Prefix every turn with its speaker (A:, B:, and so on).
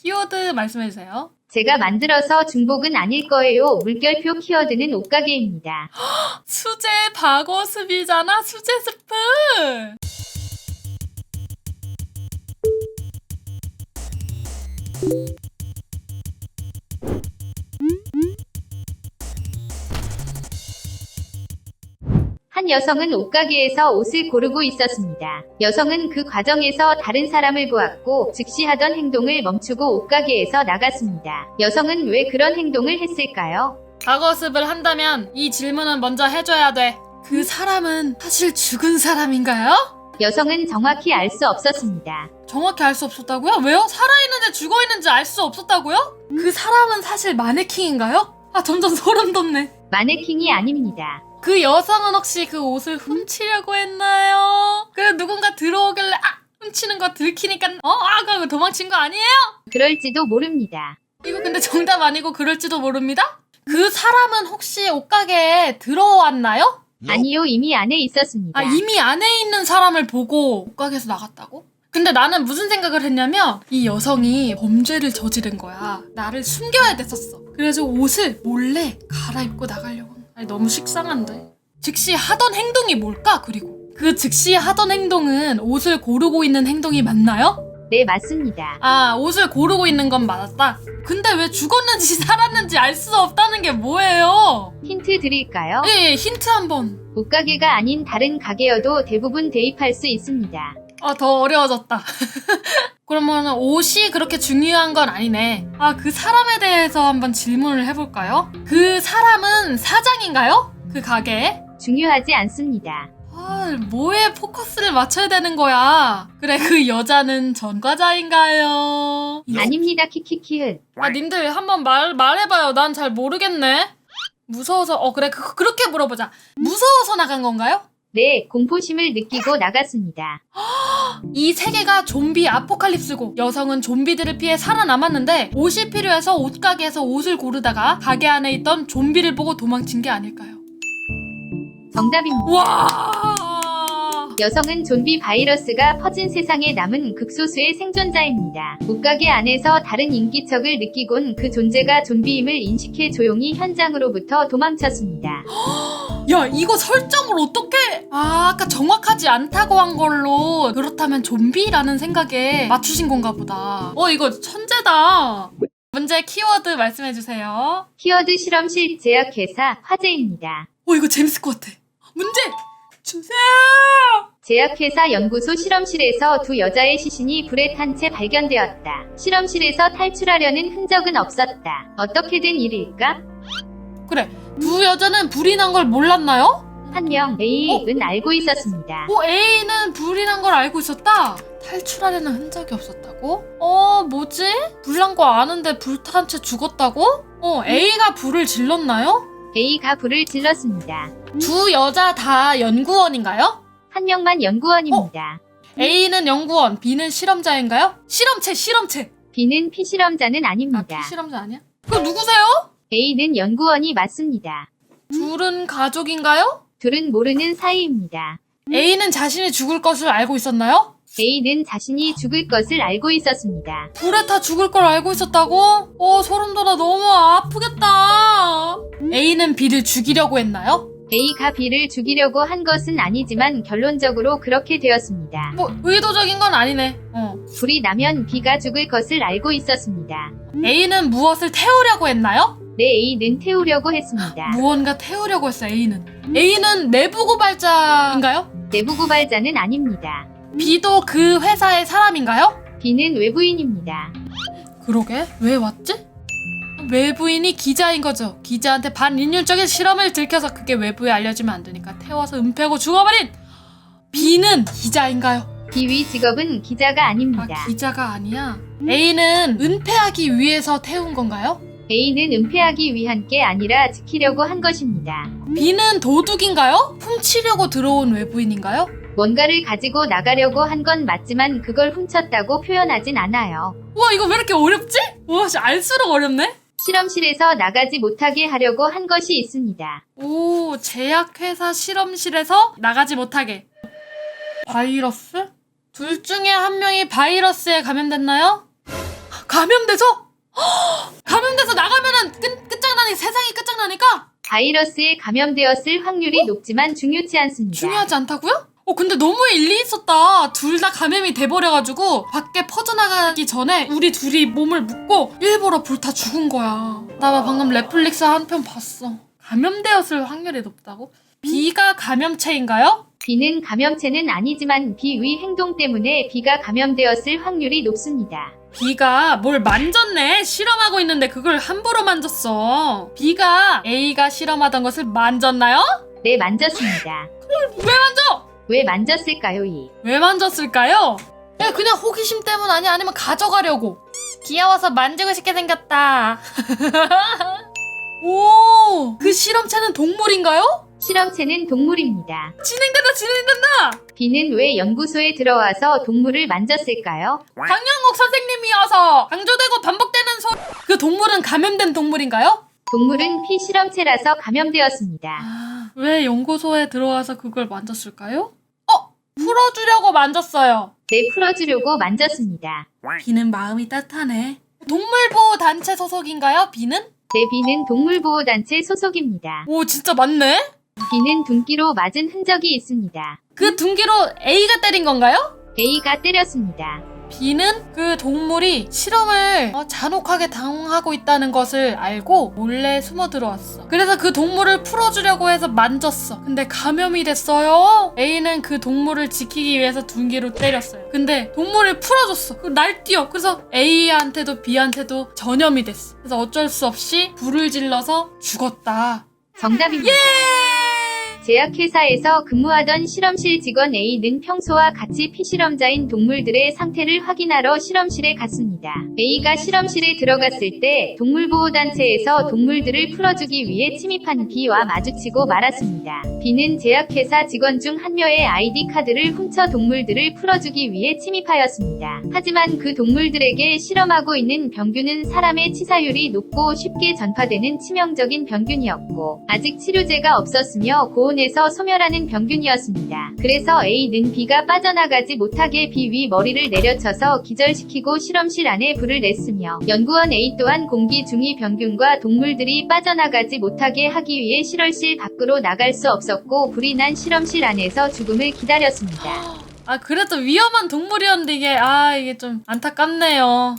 A: 키워드 말씀해주세요.
B: 제가 만들어서 중복은 아닐 거예요. 물결표 키워드는 옷가게입니다.
A: 수제 박어습이잖아, 수제 스프!
B: 한 여성은 옷가게에서 옷을 고르고 있었습니다. 여성은 그 과정에서 다른 사람을 보았고 즉시 하던 행동을 멈추고 옷가게에서 나갔습니다. 여성은 왜 그런 행동을 했을까요?
A: 박어습을 한다면 이 질문은 먼저 해줘야 돼. 그 사람은 사실 죽은 사람인가요?
B: 여성은 정확히 알 수 없었습니다.
A: 정확히 알 수 없었다고요? 왜요? 살아있는지 죽어있는지 알 수 없었다고요? 그 사람은 사실 마네킹인가요? 아, 점점 소름 돋네.
B: 마네킹이 아닙니다.
A: 그 여성은 혹시 그 옷을 훔치려고 했나요? 그래 누군가 들어오길래 아 훔치는 거 들키니까 어? 아 그거 도망친 거 아니에요?
B: 그럴지도 모릅니다.
A: 이거 근데 정답 아니고 그럴지도 모릅니다? 그 사람은 혹시 옷가게에 들어왔나요?
B: 아니요, 이미 안에 있었습니다.
A: 아 이미 안에 있는 사람을 보고 옷가게에서 나갔다고? 근데 나는 무슨 생각을 했냐면 이 여성이 범죄를 저지른 거야 나를 숨겨야 됐었어 그래서 옷을 몰래 갈아입고 나가려고 한- 아니 너무 식상한데 즉시 하던 행동이 뭘까 그리고 그 즉시 하던 행동은 옷을 고르고 있는 행동이 맞나요?
B: 네, 맞습니다.
A: 아 옷을 고르고 있는 건 맞았다 근데 왜 죽었는지 살았는지 알 수 없다는 게 뭐예요?
B: 힌트 드릴까요?
A: 예, 예 힌트 한번
B: 옷가게가 아닌 다른 가게여도 대부분 대입할 수 있습니다.
A: 아, 더 어려워졌다. 그러면 옷이 그렇게 중요한 건 아니네. 아, 그 사람에 대해서 한번 질문을 해볼까요? 그 사람은 사장인가요? 그 가게에?
B: 중요하지 않습니다.
A: 아, 뭐에 포커스를 맞춰야 되는 거야? 그래, 그 여자는 전과자인가요?
B: 아닙니다, 키키키은.
A: 아, 님들 한번 말, 말해봐요. 난 잘 모르겠네. 무서워서, 어, 그래, 그, 그렇게 물어보자. 무서워서 나간 건가요?
B: 네, 공포심을 느끼고 나갔습니다.
A: 이 세계가 좀비 아포칼립스고 여성은 좀비들을 피해 살아남았는데 옷이 필요해서 옷가게에서 옷을 고르다가 가게 안에 있던 좀비를 보고 도망친 게 아닐까요?
B: 정답입니다.
A: 와!
B: 여성은 좀비 바이러스가 퍼진 세상에 남은 극소수의 생존자입니다. 옷가게 안에서 다른 인기척을 느끼곤 그 존재가 좀비임을 인식해 조용히 현장으로부터 도망쳤습니다.
A: 야, 이거 설정을 어떻게? 아, 아까 정확하지 않다고 한 걸로 그렇다면 좀비라는 생각에 맞추신 건가 보다. 어, 이거 천재다. 문제 키워드 말씀해 주세요.
B: 키워드 실험실 제약회사 화제입니다.
A: 어, 이거 재밌을 것 같아. 문제 주세요.
B: 제약회사 연구소 실험실에서 두 여자의 시신이 불에 탄 채 발견되었다. 실험실에서 탈출하려는 흔적은 없었다. 어떻게 된 일일까?
A: 그래, 두 여자는 불이 난 걸 몰랐나요?
B: 한 명 A는 알고 있었습니다.
A: 어, A는 불이 난 걸 알고 있었다. 탈출하려는 흔적이 없었다고? 어, 뭐지? 불 난 거 아는데 불탄 채 죽었다고? 어, A가 불을 질렀나요?
B: A가 불을 질렀습니다.
A: 두 여자 다 연구원인가요?
B: 한 명만 연구원입니다.
A: A는 연구원, B는 실험자인가요? 실험체, 실험체.
B: B는 피실험자는
A: 아,
B: 아닙니다.
A: 피실험자 아니야? 그럼 누구세요?
B: A는 연구원이 맞습니다.
A: 둘은 가족인가요?
B: 둘은 모르는 사이입니다.
A: A는 자신이 죽을 것을 알고 있었나요?
B: A는 자신이 죽을 것을 알고 있었습니다.
A: 불에 타 죽을 걸 알고 있었다고? 어, 소름 돋아 너무 아프겠다. A는 B를 죽이려고 했나요?
B: A가 B를 죽이려고 한 것은 아니지만 결론적으로 그렇게 되었습니다.
A: 뭐, 의도적인 건 아니네. 어.
B: 불이 나면 B가 죽을 것을 알고 있었습니다.
A: A는 무엇을 태우려고 했나요?
B: 네, A는 태우려고 했습니다.
A: 무언가 태우려고 했어, A는. A는 내부 고발자인가요?
B: 내부 고발자는 아닙니다.
A: B도 그 회사의 사람인가요?
B: B는 외부인입니다.
A: 그러게, 왜 왔지? 외부인이 기자인 거죠. 기자한테 반인륜적인 실험을 들켜서 그게 외부에 알려지면 안 되니까 태워서 은폐하고 죽어버린 B는 기자인가요?
B: 비위 직업은 기자가
A: 아,
B: 아닙니다.
A: 기자가 아니야. A는 은폐하기 위해서 태운 건가요?
B: A는 은폐하기 위한 게 아니라 지키려고 한 것입니다.
A: B는 도둑인가요? 훔치려고 들어온 외부인인가요?
B: 뭔가를 가지고 나가려고 한 건 맞지만 그걸 훔쳤다고 표현하진 않아요.
A: 와, 이거 왜 이렇게 어렵지? 와, 씨, 알수록 어렵네?
B: 실험실에서 나가지 못하게 하려고 한 것이 있습니다.
A: 오, 제약회사 실험실에서 나가지 못하게. 바이러스? 둘 중에 한 명이 바이러스에 감염됐나요? 감염돼서 헉! 감염돼서 나가면은 끝 끝장나니 세상이 끝장나니까
B: 바이러스에 감염되었을 확률이 높지만 중요치 않습니다.
A: 중요하지 않다고요? 어 근데 너무 일리 있었다. 둘 다 감염이 돼버려가지고 밖에 퍼져나가기 전에 우리 둘이 몸을 묶고 일부러 불타 죽은 거야. 나 방금 넷플릭스 한 편 봤어. 감염되었을 확률이 높다고? B가 감염체인가요?
B: B는 감염체는 아니지만 비위 행동 때문에 B가 감염되었을 확률이 높습니다.
A: B가 뭘 만졌네. 실험하고 있는데 그걸 함부로 만졌어. B가 A가 실험하던 것을 만졌나요?
B: 네, 만졌습니다.
A: 왜 만져?
B: 왜 만졌을까요, 이?
A: 왜 만졌을까요? 야, 그냥 호기심 때문 아니야? 아니면 가져가려고? 귀여워서 만지고 싶게 생겼다. 오, 그 실험체는 동물인가요?
B: 실험체는 동물입니다.
A: 진행된다, 진행된다!
B: B는 왜 연구소에 들어와서 동물을 만졌을까요?
A: 강영욱 선생님이어서 강조되고 반복되는 소... 그 동물은 감염된 동물인가요?
B: 동물은 피 실험체라서 감염되었습니다.
A: 아, 왜 연구소에 들어와서 그걸 만졌을까요? 어! 풀어주려고 만졌어요.
B: 네, 풀어주려고 만졌습니다.
A: 비는 마음이 따뜻하네. 동물보호 단체 소속인가요? 비는?
B: 네, B는 동물보호단체 소속입니다.
A: 오, 진짜 맞네?
B: B는 둔기로 맞은 흔적이 있습니다.
A: 그 둔기로 A가 때린 건가요?
B: A가 때렸습니다.
A: B는 그 동물이 실험을 어, 잔혹하게 당하고 있다는 것을 알고 몰래 숨어 들어왔어. 그래서 그 동물을 풀어주려고 해서 만졌어. 근데 감염이 됐어요. A는 그 동물을 지키기 위해서 둔기로 때렸어요. 근데 동물을 풀어줬어. 그 날뛰어. 그래서 A한테도 B한테도 전염이 됐어. 그래서 어쩔 수 없이 불을 질러서 죽었다.
B: 정답입니다. 제약회사에서 근무하던 실험실 직원 A는 평소와 같이 피실험자인 동물들의 상태를 확인하러 실험실에 갔습니다. A가 실험실에 들어갔을 때 동물보호단체에서 동물들을 풀어주기 위해 침입한 B와 마주치고 말았습니다. B는 제약회사 직원 중 한 명의 아이디 카드를 훔쳐 동물들을 풀어주기 위해 침입하였습니다. 하지만 그 동물들에게 실험하고 있는 병균은 사람의 치사율이 높고 쉽게 전파되는 치명적인 병균이었고 아직 치료제가 없었으며 고온 에서 소멸하는 병균이었습니다. 그래서 A는 B가 빠져나가지 못하게 B 위 머리를 내려쳐서 기절시키고 실험실 안에 불을 냈으며 연구원 A 또한 공기 중의 병균과 동물들이 빠져나가지 못하게 하기 위해 실험실 밖으로 나갈 수 없었고 불이 난 실험실 안에서 죽음을 기다렸습니다.
A: 아 그래도 위험한 동물이었는데 이게 아 이게 좀 안타깝네요.